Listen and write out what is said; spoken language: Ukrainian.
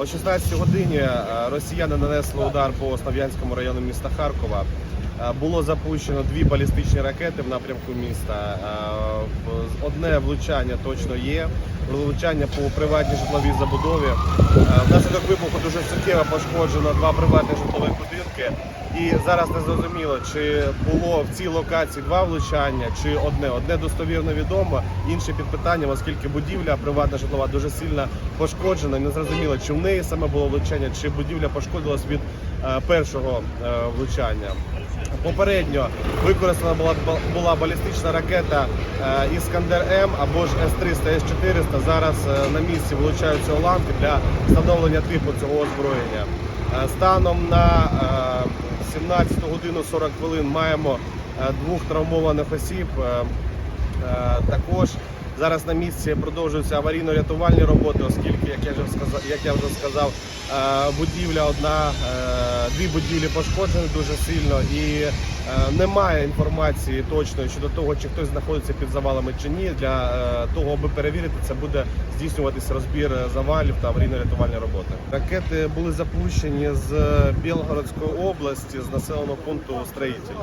О 16 годині е, росіяни нанесли удар по Слов'янському району міста Харкова. Е, Було запущено дві балістичні ракети в напрямку міста. Одне влучання точно є. Влучання по приватній житловій забудові. Е, Внаслідок вибуху дуже суттєво пошкоджено два приватні житлові будинки. І зараз не зрозуміло, чи було в цій локації два влучання, чи одне. Одне достовірно відомо, інше під питанням, оскільки будівля приватна житлова дуже сильно пошкоджена. Не зрозуміло, чи в неї саме було влучання, чи будівля пошкодилась від е, першого е, влучання. Попередньо використана була була балістична ракета е, Іскандер М або ж С-300, С-400. Зараз е, на місці влучаються уламки для встановлення типу цього озброєння. Е, Станом на е, 17 годину 40 хвилин маємо двох травмованих осіб. Також зараз на місці продовжуються аварійно-рятувальні роботи, оскільки, як я вже сказав, будівля одна, дві будівлі пошкоджені дуже сильно і е, немає інформації точної щодо того, чи хтось знаходиться під завалами чи ні. Для е, того, аби перевірити, це буде здійснюватися розбір е, завалів та аварійно-рятувальні роботи. Ракети були запущені з Білгородської області з населеного пункту Строїтель.